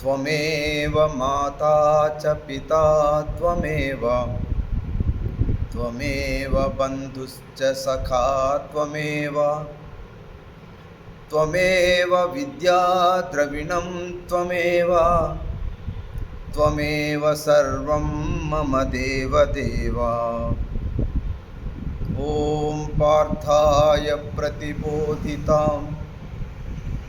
त्वमेव माता च पिता त्वमेव। त्वमेव बन्धुश्च सखा त्वमेव। त्वमेव त्वमेव। त्वमेव सर्वं मम देवदेव। ॐ पार्थाय प्रतिबोधितां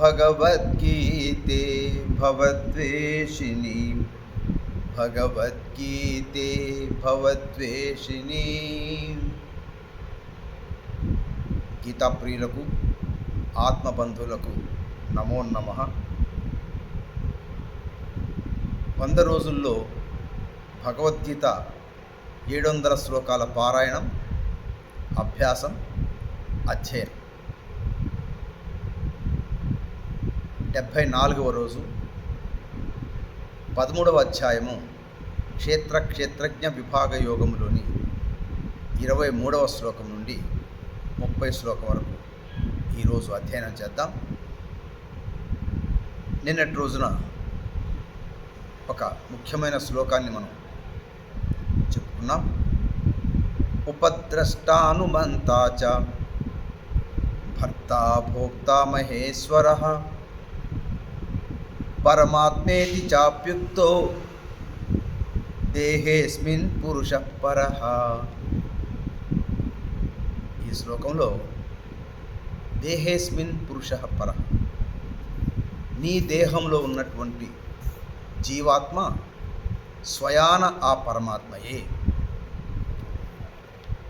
भगवद्गीते भवद्वेषिणीं भगवद्गीते భగవద్వేషిణీం గీతా ప్రియులకు ఆత్మబంధువులకు నమో నమ వంద రోజుల్లో భగవద్గీత ఏడు వందల శ్లోకాల పారాయణం అభ్యాసం అధ్యయనం డెబ్భై నాలుగవ రోజు పదమూడవ అధ్యాయము క్షేత్ర క్షేత్రజ్ఞ విభాగ యోగములోని ఇరవై మూడవ శ్లోకం నుండి ముప్పై శ్లోకం వరకు ఈరోజు అధ్యయనం చేద్దాం. నిన్నటి రోజున ఒక ముఖ్యమైన శ్లోకాన్ని మనం చెప్పుకున్నాం. ఉపద్రష్టానుమంతా చ భర్త భోక్త మహేశ్వర పరమాత్మేతి చాప్యుక్తో దేహేస్మిన్ పురుష పర ఈ శ్లోకంలో దేహేస్మిన్ పురుష పర। నీ దేహంలో ఉన్నటువంటి జీవాత్మ స్వయాన ఆ పరమాత్మయే।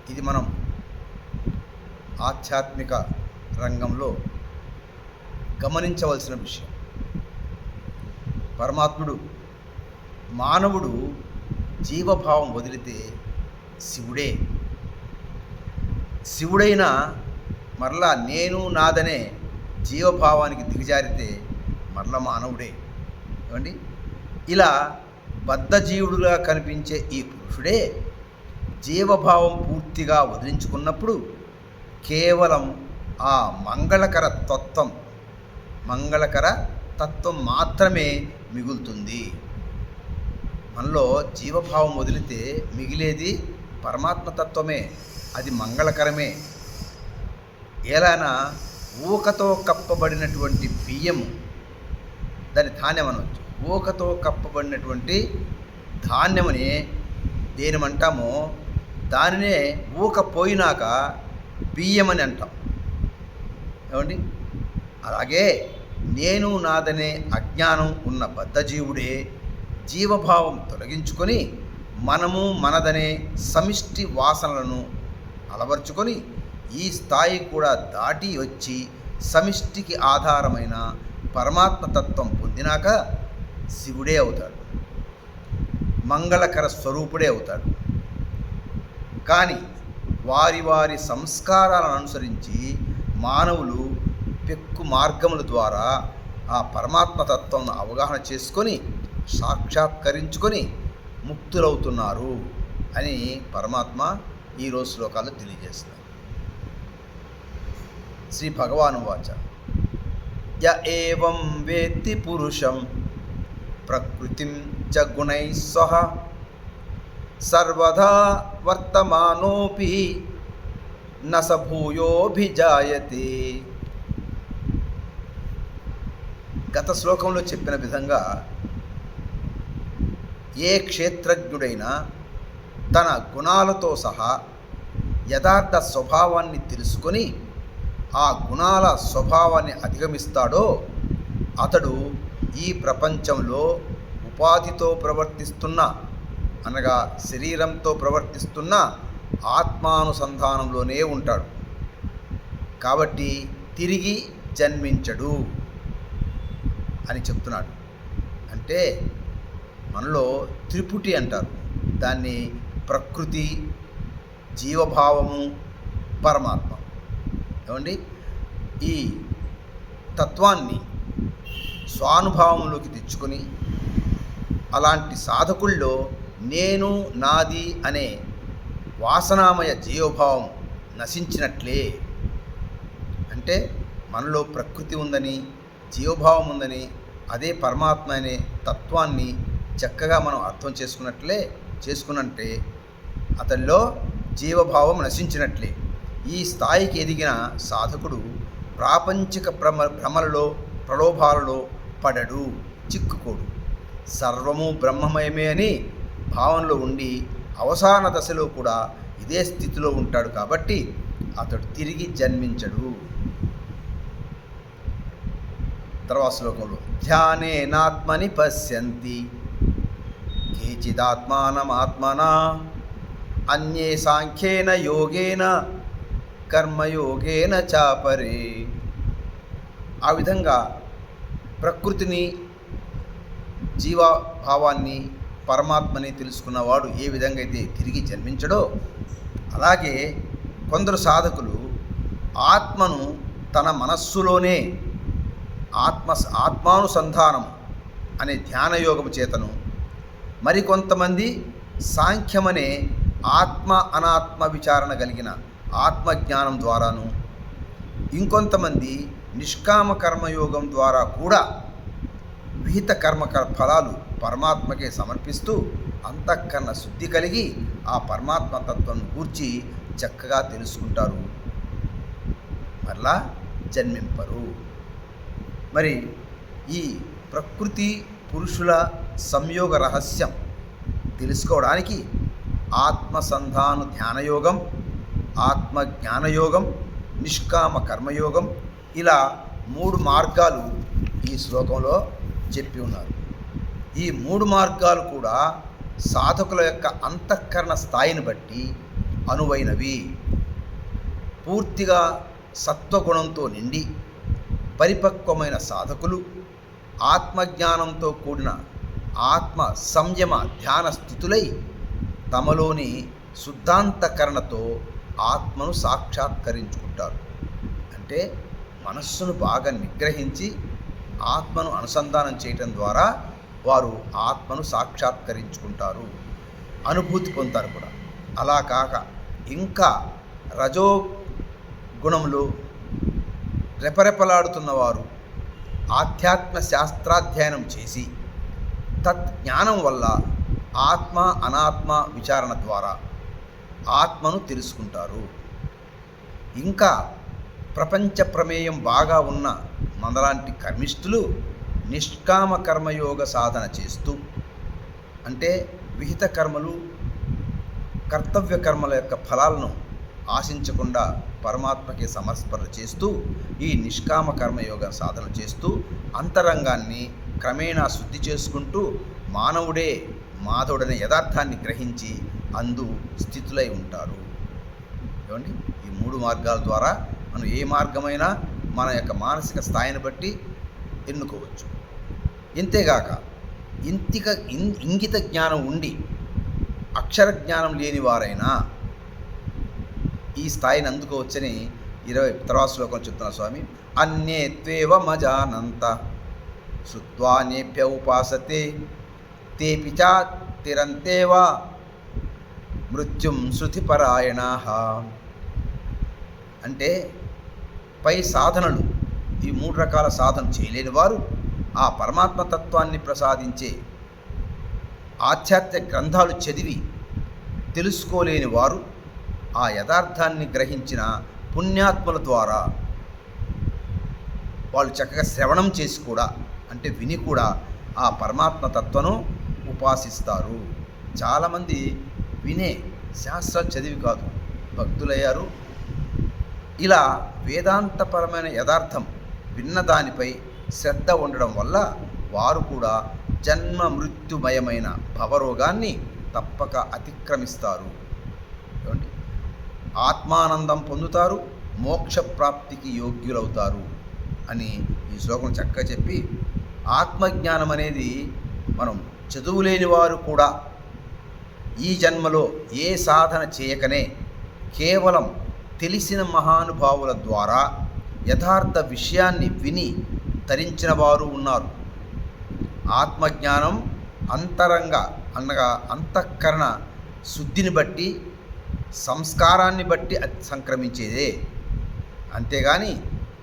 ఇది మనం ఆధ్యాత్మిక రంగంలో గమనించవలసిన విషయం। పరమాత్ముడు మానవుడు జీవభావం వదిలితే శివుడే. శివుడైన మరలా నేను నాదనే జీవభావానికి దిగజారితే మరల మానవుడే. ఏమండి? ఇలా బద్ధజీవుడుగా కనిపించే ఈ పురుషుడే జీవభావం పూర్తిగా వదిలించుకున్నప్పుడు కేవలం ఆ మంగళకర తత్వం మంగళకర తత్వం మాత్రమే మిగులుతుంది. మనలో జీవభావం వదిలితే మిగిలేది పరమాత్మ తత్వమే అది మంగళకరమే. ఎలానా ఊకతో కప్పబడినటువంటి బియ్యము దాని ధాన్యం అనవచ్చు ఊకతో కప్పబడినటువంటి ధాన్యముని దేనిమంటామో దానినే ఊక పోయినాక బియ్యం అని అంటాం. ఏమండి? అలాగే నేను నాదనే అజ్ఞానం ఉన్న బద్ధజీవుడే జీవభావం తొలగించుకొని మనము మనదనే సమిష్టి వాసనలను అలవర్చుకొని ఈ స్థాయి కూడా దాటి వచ్చి సమిష్టికి ఆధారమైన పరమాత్మతత్వం పొందినాక శివుడే అవుతాడు. మంగళకర స్వరూపుడే అవుతాడు. కానీ వారి వారి సంస్కారాలను అనుసరించి మానవులు పెక్కు మార్గముల ద్వారా ఆ పరమాత్మ తత్వం అవగాహన చేసుకొని సాక్షాత్కరించుకొని ముక్తులవుతున్నారు అని పరమాత్మ ఈరోజు శ్లోకాలు తెలియజేస్తారు శ్రీ భగవాను వాచ. య ఏం వేత్తి పురుషం ప్రకృతిం చ గుణై సహ సర్వదా వర్తమానోపి న స భూయోభిజాయతే గత శ్లోకంలో చెప్పిన విధంగా ఏ క్షేత్రజ్ఞుడైనా తన గుణాలతో సహా యథార్థ స్వభావాన్ని తెలుసుకొని ఆ గుణాల స్వభావాన్ని అధిగమిస్తాడో అతడు ఈ ప్రపంచంలో ఉపాధితో ప్రవర్తిస్తున్న అనగా శరీరంతో ప్రవర్తిస్తున్న ఆత్మానుసంధానంలోనే ఉంటాడు. కాబట్టి తిరిగి జన్మించడు. అని చెప్తున్నాడు. అంటే మనలో త్రిపుటి అంటారు. దాన్ని ప్రకృతి జీవభావము పరమాత్మ. ఏమండి? ఈ తత్వాన్ని స్వానుభావంలోకి తెచ్చుకొని అలాంటి సాధకుల్లో నేను నాది అనే వాసనామయ జీవభావం నశించినట్లే. అంటే మనలో ప్రకృతి ఉందని జీవభావం ఉందని అదే పరమాత్మ అనే తత్వాన్ని చక్కగా మనం అర్థం చేసుకున్నట్లే చేసుకున్నట్టే అతనిలో జీవభావం నశించినట్లే. ఈ స్థాయికి ఎదిగిన సాధకుడు ప్రాపంచిక భ్రమ భ్రమలలో ప్రలోభాలలో పడడు చిక్కుకోడు. సర్వము బ్రహ్మమయమే అని భావనలో ఉండి అవసాన దశలో కూడా ఇదే స్థితిలో ఉంటాడు కాబట్టి అతడు తిరిగి జన్మించడు. తర్వాత శ్లోకంలో ధ్యానేనాత్మని పశ్యంతి కేచిదాత్మానమాత్మనా అన్యే సాంఖ్యేన యోగేన కర్మయోగేన చాపరే. ఆ విధంగా ప్రకృతిని జీవభావాన్ని పరమాత్మని తెలుసుకున్నవాడు ఏ విధంగా అయితే తిరిగి జన్మించడో అలాగే కొందరు సాధకులు ఆత్మను తన మనస్సులోనే ఆత్మ ఆత్మానుసంధానం అనే ధ్యానయోగము చేతను మరికొంతమంది సాంఖ్యమనే ఆత్మ అనాత్మ విచారణ కలిగిన ఆత్మజ్ఞానం ద్వారాను ఇంకొంతమంది నిష్కామ కర్మయోగం ద్వారా కూడా విహిత కర్మ ఫలాలు పరమాత్మకే సమర్పిస్తూ అంతఃకరణ శుద్ధి కలిగి ఆ పరమాత్మ తత్వం గూర్చి చక్కగా తెలుసుకుంటారు. మరలా జన్మింపరు. మరి ఈ ప్రకృతి పురుషుల సంయోగ రహస్యం తెలుసుకోవడానికి ఆత్మసంధాన ధ్యానయోగం ఆత్మ జ్ఞానయోగం నిష్కామ కర్మయోగం ఇలా మూడు మార్గాలు ఈ శ్లోకంలో చెప్పి ఉన్నారు. ఈ మూడు మార్గాలు కూడా సాధకుల యొక్క అంతఃకరణ స్థాయిని బట్టి అనువైనవి. పూర్తిగా సత్వగుణంతో నిండి పరిపక్వమైన సాధకులు ఆత్మజ్ఞానంతో కూడిన ఆత్మ సంయమ ధ్యాన స్థితులై తమలోని శుద్ధాంతకరణతో ఆత్మను సాక్షాత్కరించుకుంటారు. అంటే మనస్సును బాగా నిగ్రహించి ఆత్మను అనుసంధానం చేయటం ద్వారా వారు ఆత్మను సాక్షాత్కరించుకుంటారు. అనుభూతి పొందుతారు కూడా. అలా కాక ఇంకా రజో గుణంలో రెపరెపలాడుతున్నవారు ఆధ్యాత్మ శాస్త్రాధ్యయనం చేసి తత్ జ్ఞానం వల్ల ఆత్మ అనాత్మ విచారణ ద్వారా ఆత్మను తెలుసుకుంటారు. ఇంకా ప్రపంచ ప్రమేయం బాగా ఉన్న మనలాంటి కర్మిష్ఠులు నిష్కామ కర్మయోగ సాధన చేస్తూ అంటే విహిత కర్మలు కర్తవ్య కర్మల యొక్క ఫలాలను ఆశించకుండా పరమాత్మకి సమర్పణ చేస్తూ ఈ నిష్కామ కర్మయోగ సాధన చేస్తూ అంతరంగాన్ని క్రమేణా శుద్ధి చేసుకుంటూ మానవుడే మాధవుడనే యథార్థాన్ని గ్రహించి అందు స్థితులై ఉంటారు. ఏమండి? ఈ మూడు మార్గాల ద్వారా మనం ఏ మార్గమైనా మన యొక్క మానసిక స్థాయిని బట్టి ఎన్నుకోవచ్చు. ఇంతేగాక ఇంతిక ఇంగిత జ్ఞానం ఉండి అక్షర జ్ఞానం లేని వారైనా ఈ స్థాయిని అందుకోవచ్చని ఇరవై తర్వాత శ్లోకం చెప్తున్న స్వామి. అన్యే త్వేవ మజానంత. శృత్వానేభ్య ఉపాసతే. తేపి చ తిరంతేవా. మృత్యుం శృతిపరాయణ. అంటే పై సాధనలు ఈ మూడు రకాల సాధన చేయలేని వారు ఆ పరమాత్మ తత్వాన్ని ప్రసాదించే ఆధ్యాత్మిక గ్రంథాలు చదివి తెలుసుకోలేని వారు ఆ యథార్థాన్ని గ్రహించిన పుణ్యాత్ముల ద్వారా వాళ్ళు చక్కగా శ్రవణం చేసి కూడా అంటే విని కూడా ఆ పరమాత్మ తత్వను ఉపాసిస్తారు. చాలామంది వినే శాస్త్రాలు చదివి కాదు భక్తులయ్యారు. ఇలా వేదాంతపరమైన యథార్థం విన్న దానిపై శ్రద్ధ ఉండడం వల్ల వారు కూడా జన్మ మృత్యుమయమైన భవరోగాన్ని తప్పక అతిక్రమిస్తారు. ఆత్మానందం పొందుతారు మోక్ష ప్రాప్తికి యోగ్యులవుతారు అని ఈ శ్లోకం చక్కగా చెప్పి ఆత్మజ్ఞానం అనేది మనం చదువు లేని వారు కూడా ఈ జన్మలో ఏ సాధన చేయకనే కేవలం తెలిసిన మహానుభావుల ద్వారా యథార్థ విషయాన్ని విని తరించిన వారు ఉన్నారు. ఆత్మజ్ఞానం అంతరంగ అనగా అంతఃకరణ శుద్ధిని బట్టి సంస్కారాన్ని బట్టి సంక్రమించేదే. అంతేగాని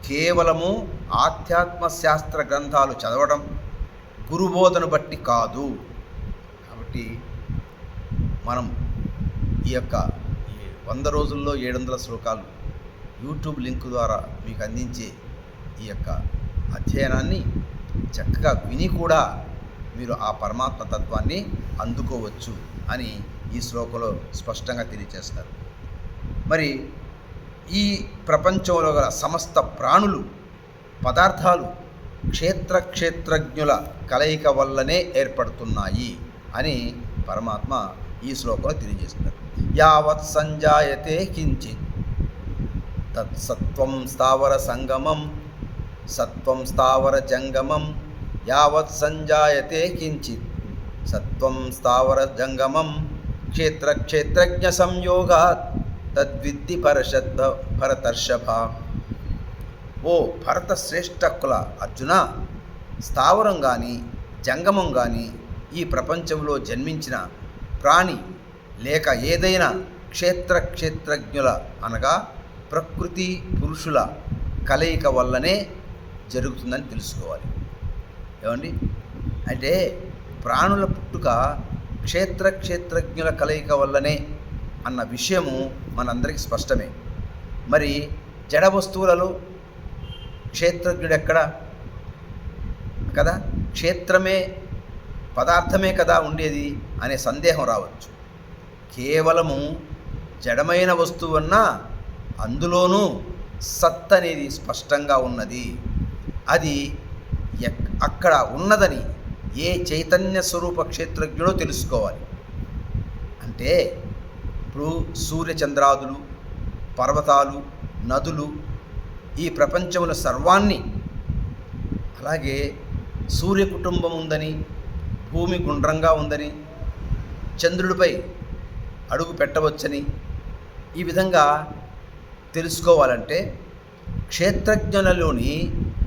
కేవలము ఆధ్యాత్మ శాస్త్ర గ్రంథాలు చదవడం గురుబోధను బట్టి కాదు. కాబట్టి మనం ఈ యొక్క వంద రోజుల్లో ఏడు వందల శ్లోకాలు యూట్యూబ్ లింక్ ద్వారా మీకు అందించే ఈ యొక్క అధ్యయనాన్ని చక్కగా విని కూడా మీరు ఆ పరమాత్మ తత్వాన్ని అందుకోవచ్చు అని ఈ శ్లోకంలో స్పష్టంగా తెలియజేస్తారు మరి ఈ ప్రపంచంలో గల సమస్త ప్రాణులు పదార్థాలు క్షేత్ర క్షేత్రజ్ఞుల కలయిక వల్లనే ఏర్పడుతున్నాయి అని పరమాత్మ ఈ శ్లోకంలో తెలియజేస్తున్నారు. యావత్ సంజాయతే కించిత్. తత్సత్వం స్థావర సంగమం సత్వం స్థావర జంగమం యావత్ సంజాయతే కించిత్. సత్వం స్థావర జంగమం క్షేత్ర క్షేత్రజ్ఞ సంయోగాత్ తద్విద్ది పరషద్ద భరతర్షభ. ఓ భరత శ్రేష్ఠకుల అర్జున స్థావరం కానీ జంగమం కానీ ఈ ప్రపంచంలో జన్మించిన ప్రాణి లేక ఏదైనా క్షేత్ర క్షేత్రజ్ఞుల అనగా ప్రకృతి పురుషుల కలయిక వల్లనే జరుగుతుందని తెలుసుకోవాలి. ఏమండి? అంటే ప్రాణుల పుట్టుక క్షేత్ర క్షేత్రజ్ఞుల కలయిక వల్లనే అన్న విషయము మనందరికీ స్పష్టమే. మరి జడ వస్తువులలో క్షేత్రజ్ఞుడు ఎక్కడ కదా? క్షేత్రమే పదార్థమే కదా ఉండేది అనే సందేహం రావచ్చు. కేవలము జడమైన వస్తువు అన్నా అందులోనూ సత్ అనేది స్పష్టంగా ఉన్నది. అది ఎక్- అక్కడ ఉన్నదని ఏ చైతన్య స్వరూప క్షేత్రజ్ఞుడో తెలుసుకోవాలి. అంటే ఇప్పుడు సూర్యచంద్రాదులు పర్వతాలు నదులు ఈ ప్రపంచంలో సర్వాన్ని అలాగే సూర్య కుటుంబం ఉందని భూమి గుండ్రంగా ఉందని చంద్రుడిపై అడుగు పెట్టవచ్చని ఈ విధంగా తెలుసుకోవాలంటే క్షేత్రజ్ఞులలోని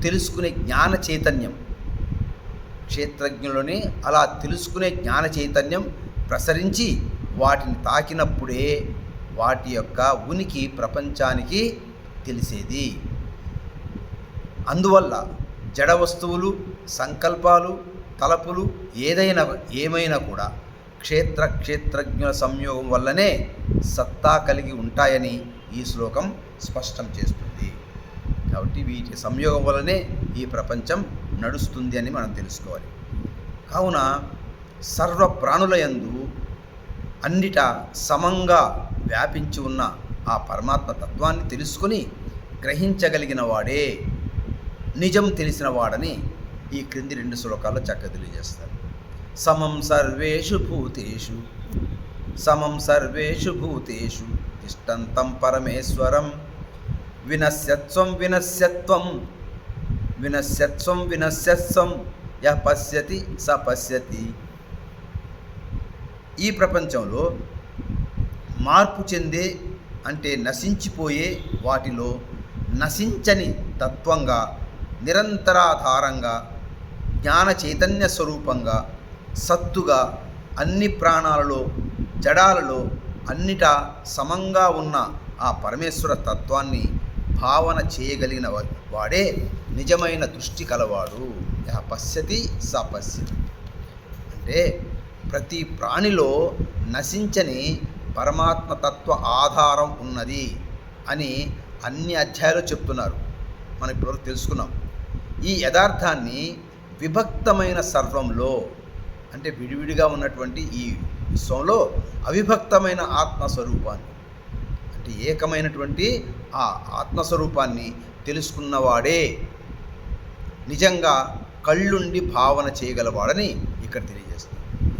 తెలుసుకునే జ్ఞాన చైతన్యం క్షేత్రజ్ఞులని అలా తెలుసుకునే జ్ఞాన చైతన్యం ప్రసరించి వాటిని తాకినప్పుడే వాటి యొక్క ఉనికి ప్రపంచానికి తెలిసేది. అందువల్ల జడ వస్తువులు సంకల్పాలు తలపులు ఏదైనా ఏమైనా కూడా క్షేత్ర క్షేత్రజ్ఞుల సంయోగం వల్లనే సత్తా కలిగి ఉంటాయని ఈ శ్లోకం స్పష్టం చేస్తుంది. కాబట్టి వీటి సంయోగం వల్లనే ఈ ప్రపంచం నడుస్తుంది అని మనం తెలుసుకోవాలి. కావున సర్వ ప్రాణులయందు అన్నిట సమంగా వ్యాపించి ఉన్న ఆ పరమాత్మ తత్వాన్ని తెలుసుకొని గ్రహించగలిగిన వాడే నిజం తెలిసిన వాడని ఈ క్రింది రెండు శ్లోకాల్లో చక్కగా తెలియజేస్తారు. సమం సర్వేషు భూతేషు సమం సర్వేషు భూతేషు తిష్టంతం పరమేశ్వరం వినశ్యత్వం వినశ్యత్వం వినశ్యత్వం వినశ్యత్వం. య పశ్యతి స పశ్యతి. ఈ ప్రపంచంలో మార్పు చెందే అంటే నశించిపోయే వాటిలో నశించని తత్వంగా నిరంతరాధారంగా జ్ఞాన చైతన్య స్వరూపంగా సత్తుగా అన్ని ప్రాణాలలో జడాలలో అన్నిటా సమంగా ఉన్న ఆ పరమేశ్వర తత్వాన్ని భావన చేయగలిగిన వాడే నిజమైన దృష్టి కలవాడు. యా పశ్యతి స పశ్యతి. అంటే ప్రతి ప్రాణిలో నశించని పరమాత్మ తత్వ ఆధారం ఉన్నది అని అన్ని అధ్యాయాలు చెప్తున్నారు. మనం ఇప్పటివరకు తెలుసుకున్నాం. ఈ యథార్థాన్ని విభక్తమైన సర్వంలో అంటే విడివిడిగా ఉన్నటువంటి ఈ విశ్వంలో అవిభక్తమైన ఆత్మస్వరూపాన్ని అంటే ఏకమైనటువంటి ఆ ఆత్మస్వరూపాన్ని తెలుసుకున్నవాడే. నిజంగా కళ్ళుండి భావన చేయగలవాడని ఇక్కడ తెలియజేస్తుంది.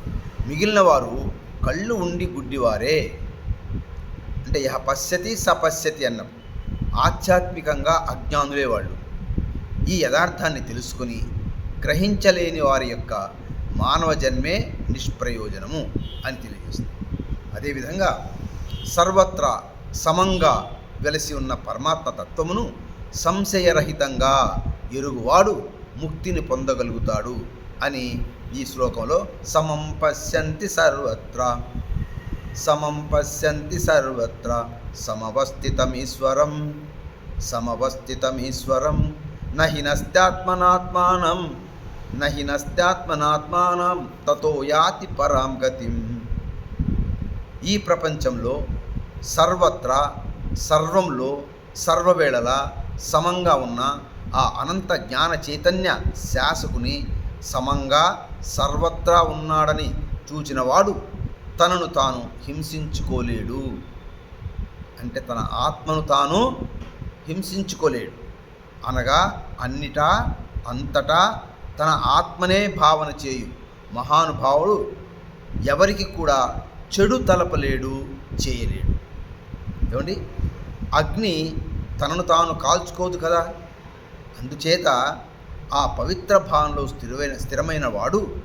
మిగిలిన వారు కళ్ళు ఉండి గుడ్డివారే. అంటే యహ పశ్యతి సపశ్యతి అన్నాం. ఆధ్యాత్మికంగా అజ్ఞానులే వాళ్ళు. ఈ యథార్థాన్ని తెలుసుకుని గ్రహించలేని వారి యొక్క మానవ జన్మే నిష్ప్రయోజనము అని తెలియజేస్తుంది. అదేవిధంగా సర్వత్రా సమంగా వెలసి ఉన్న పరమాత్మ తత్వమును సంశయరహితంగా ఎరుగువాడు ముక్తిని పొందగలుగుతాడు అని ఈ శ్లోకంలో సమం పశ్యంతి సర్వత్ర సమం పశ్యంతి సర్వత్ర సమవస్థితమీశ్వరం సమవస్థితమీశ్వరం నహి నస్త్యాత్మనాత్మానం నహి నస్త్యాత్మనాత్మానం తతో యాతి పరాం గతిం. ఈ ప్రపంచంలో సర్వత్రా సర్వంలో సర్వవేళలా సమంగా ఉన్న ఆ అనంత జ్ఞాన చైతన్య శాసకుని సమంగా సర్వత్రా ఉన్నాడని చూచినవాడు తనను తాను హింసించుకోలేడు. అంటే తన ఆత్మను తాను హింసించుకోలేడు. అనగా అన్నిటా అంతటా తన ఆత్మనే భావన చేయు మహానుభావుడు ఎవరికి కూడా చెడు తలపలేడు చేయలేడు. ఏమండి? అగ్ని తనను తాను కాల్చుకోదు కదా. అందుచేత ఆ పవిత్ర భావంలో స్థిరమైన స్థిరమైన వాడు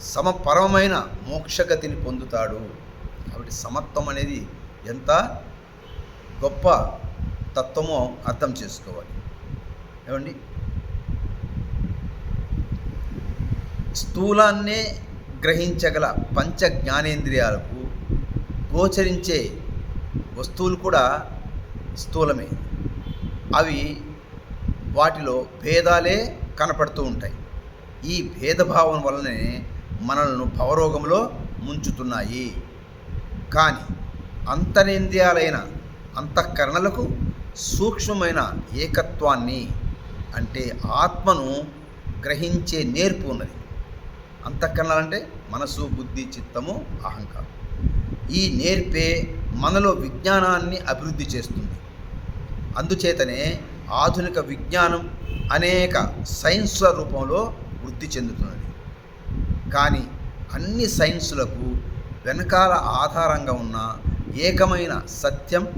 సమపరమైన మోక్షగతిని పొందుతాడు. కాబట్టి సమత్వం అనేది ఎంత గొప్ప తత్వమో అర్థం చేసుకోవాలి. ఏమండి? స్థూలాన్నే గ్రహించగల పంచ జ్ఞానేంద్రియాలకు గోచరించే వస్తువులు కూడా స్థూలమే. అవి వాటిలో భేదాలే కనపడుతూ ఉంటాయి. ఈ భేదభావం వలనే మనలను భవరోగంలో ముంచుతున్నాయి. కానీ అంతరేంద్రియాలైన అంతఃకరణలకు సూక్ష్మమైన ఏకత్వాన్ని అంటే ఆత్మను గ్రహించే నేర్పు ఉన్నది. అంతఃకరణాలంటే మనసు బుద్ధి చిత్తము అహంకారం. ఈ నేర్పే మనలో విజ్ఞానాన్ని అభివృద్ధి చేస్తుంది. అందుచేతనే ఆధునిక విజ్ఞానం అనేక సైన్స్ల రూపంలో వృద్ధి చెందుతున్నది. కానీ అన్ని సైన్సులకు వెనకాల ఆధారంగా ఉన్న ఏకమైన సత్యం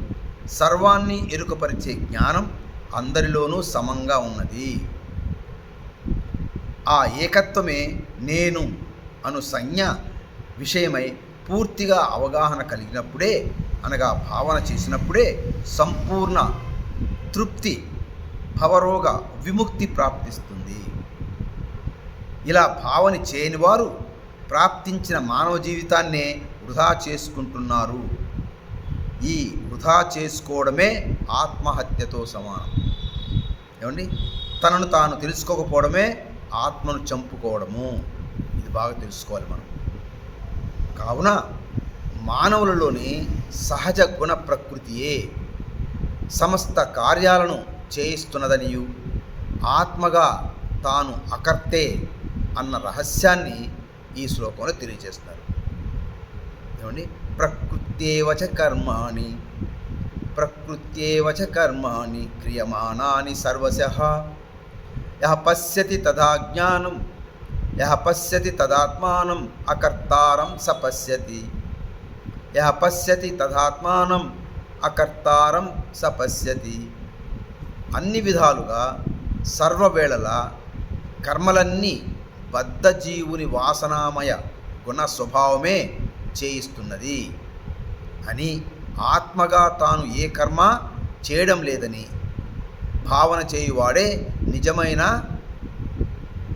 సర్వాన్ని ఎరుకపరిచే జ్ఞానం అందరిలోనూ సమంగా ఉన్నది. ఆ ఏకత్వమే నేను అను సంజ్ఞ విషయమై పూర్తిగా అవగాహన కలిగినప్పుడే అనగా భావన చేసినప్పుడే సంపూర్ణ తృప్తి భవరోగ విముక్తి ప్రాప్తిస్తుంది. ఇలా భావన చేయని వారు ప్రాప్తించిన మానవ జీవితాన్నే వృధా చేసుకుంటున్నారు. ఈ వృధా చేసుకోవడమే ఆత్మహత్యతో సమానం. ఏమండి? తనను తాను తెలుసుకోకపోవడమే ఆత్మను చంపుకోవడము. ఇది బాగా తెలుసుకోవాలి మనం. కావున మానవులలోని సహజ గుణ ప్రకృతియే సమస్త కార్యాలను చేయిస్తున్నదనియు. ఆత్మగా తాను అకర్తే అన్న రహస్యాన్ని ఈ శ్లోకంలో తెలియజేస్తున్నారు. ఏమండి? ప్రకృత్యేవచ కర్మాణి ప్రకృత్యేవచ కర్మాణి క్రియమాణాని సర్వశ. యహ పశ్యతి తదా జ్ఞానం యహ పశ్యతి తదాత్మానం అకర్తారం స పశ్యతి. యహ పశ్యతి తథాత్మానం అకర్తారం స పశ్యతి. అన్ని విధాలుగా సర్వవేళల కర్మలన్నీ బద్ధజీవుని వాసనామయ గుణ స్వభావమే చేయిస్తున్నది. అని ఆత్మగా తాను ఏ కర్మ చేయడం లేదని భావన చేయువాడే నిజమైన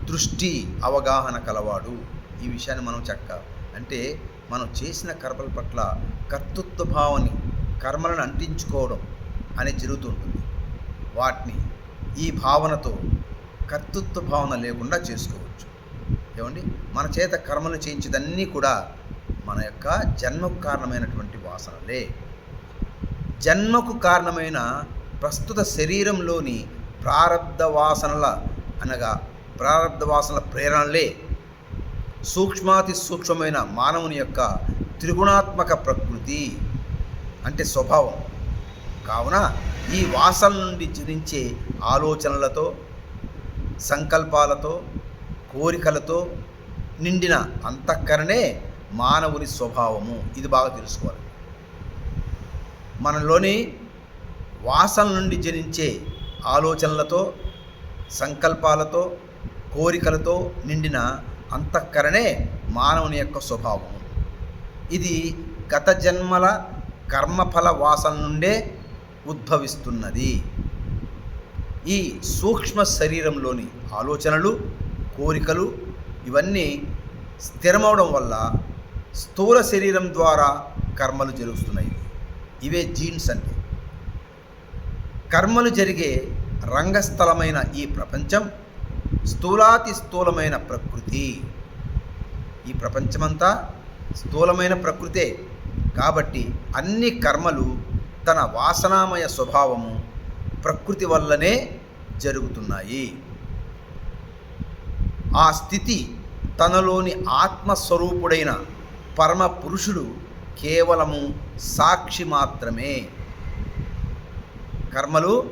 దృష్టి అవగాహన కలవాడు. ఈ విషయాన్ని మనం చక్క అంటే మనం చేసిన కర్మల పట్ల కర్తృత్వ భావని కర్మలను అంటించుకోవడం అనేది జరుగుతుంటుంది. వాటిని ఈ భావనతో కర్తృత్వ భావన లేకుండా చేసుకోవచ్చు. ఏమండి? మన చేత కర్మలు చేయించేదన్నీ కూడా మన యొక్క జన్మకు కారణమైనటువంటి వాసనలే. జన్మకు కారణమైన ప్రస్తుత శరీరంలోని ప్రారంధ వాసనల అనగా ప్రారంధ వాసనల ప్రేరణలే సూక్ష్మాతి సూక్ష్మమైన మానవుని యొక్క త్రిగుణాత్మక ప్రకృతి అంటే స్వభావం. కావున ఈ వాసన నుండి జనించే ఆలోచనలతో సంకల్పాలతో కోరికలతో నిండిన అంతఃకరణే మానవుని స్వభావము. ఇది బాగా తెలుసుకోవాలి. మనలోని వాసన నుండి జనించే ఆలోచనలతో సంకల్పాలతో కోరికలతో నిండిన అంతఃకరణే మానవుని యొక్క స్వభావం ఇది గత జన్మల కర్మఫల వాసన నుండే ఉద్భవిస్తున్నది. ఈ సూక్ష్మ శరీరంలోని ఆలోచనలు కోరికలు ఇవన్నీ స్థిరమవడం వల్ల స్థూల శరీరం ద్వారా కర్మలు జరుగుతున్నాయి. ఇవే జీన్స్ అంటే కర్మలు జరిగే రంగస్థలమైన ఈ ప్రపంచం స్థూలాతి స్థూలమైన ప్రకృతి. ఈ ప్రపంచమంతా స్థూలమైన ప్రకృతే. కాబట్టి అన్ని కర్మలు తన వాసనామయ స్వభావము ప్రకృతి వల్లనే జరుగుతున్నాయి. ఆ స్థితి తనలోని ఆత్మస్వరూపుడైన పరమ పురుషుడు కేవలము సాక్షి మాత్రమే. కర్మలు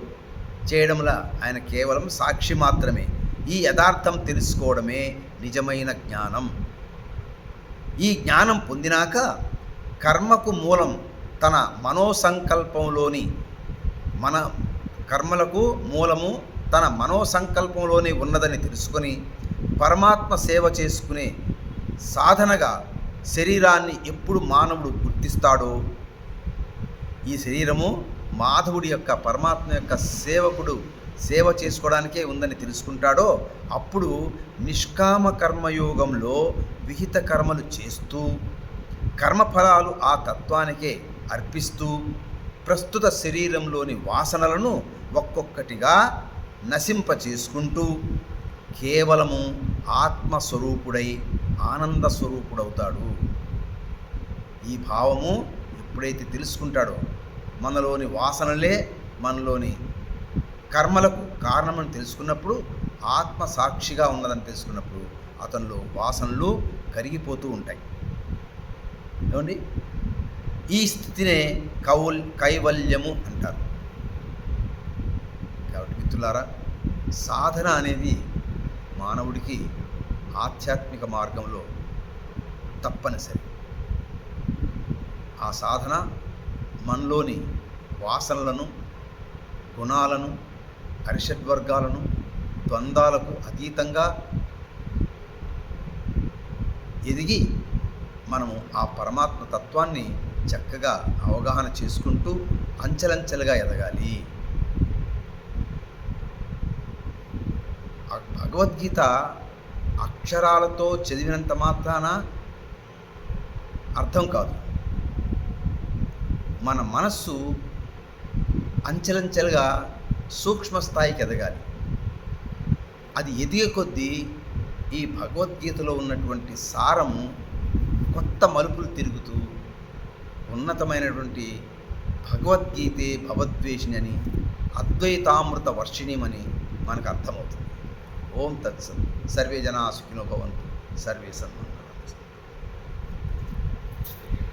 చేయడంలో ఆయన కేవలం సాక్షి మాత్రమే. ఈ యథార్థం తెలుసుకోవడమే నిజమైన జ్ఞానం. ఈ జ్ఞానం పొందినాక కర్మకు మూలం తన మనోసంకల్పంలోని మన కర్మలకు మూలము తన మనోసంకల్పంలోనే ఉన్నదని తెలుసుకొని పరమాత్మ సేవ చేసుకునే సాధనగా శరీరాన్ని ఎప్పుడు మానవుడు గుర్తిస్తాడో ఈ శరీరము మాధవుడి యొక్క పరమాత్మ యొక్క సేవకుడు సేవ చేసుకోవడానికే ఉందని తెలుసుకుంటాడో అప్పుడు నిష్కామ కర్మయోగంలో విహిత కర్మలు చేస్తూ కర్మఫలాలు ఆ తత్వానికే అర్పిస్తూ ప్రస్తుత శరీరంలోని వాసనలను ఒక్కొక్కటిగా నశింప చేసుకుంటూ కేవలము ఆత్మస్వరూపుడై ఆనంద స్వరూపుడవుతాడు. ఈ భావము ఎప్పుడైతే తెలుసుకుంటాడో మనలోని వాసనలే మనలోని కర్మలకు కారణమని తెలుసుకున్నప్పుడు ఆత్మ సాక్షిగా ఉన్నదని తెలుసుకున్నప్పుడు అతనిలో వాసనలు కరిగిపోతూ ఉంటాయి. ఏమండి? ఈ స్థితినే కౌల్ కైవల్యము అంటారు. కాబట్టి మిత్రులారా సాధన అనేది మానవుడికి ఆధ్యాత్మిక మార్గంలో తప్పనిసరి. ఆ సాధన మనలోని వాసనలను గుణాలను అరిషడ్వర్గాలను ద్వంద్వాలకు అతీతంగా ఎదిగి మనము ఆ పరమాత్మ తత్వాన్ని చక్కగా అవగాహన చేసుకుంటూ అంచెలంచెలుగా ఎదగాలి. భగవద్గీత అక్షరాలతో చదివినంత మాత్రాన అర్థం కాదు. మన మనస్సు అంచెలంచెలుగా సూక్ష్మ స్థాయికి ఎదగాలి అది ఎదిగే కొద్దీ ఈ భగవద్గీతలో ఉన్నటువంటి సారము కొత్త మలుపులు తిరుగుతూ ఉన్నతమైనటువంటి భగవద్గీతే భగవద్వేషిణి అని అద్వైతామృత వర్షిణిమని మనకు అర్థమవుతుంది. ఓం తత్సం సర్వే జనా సుఖినో భవంతు. సర్వే సన్మ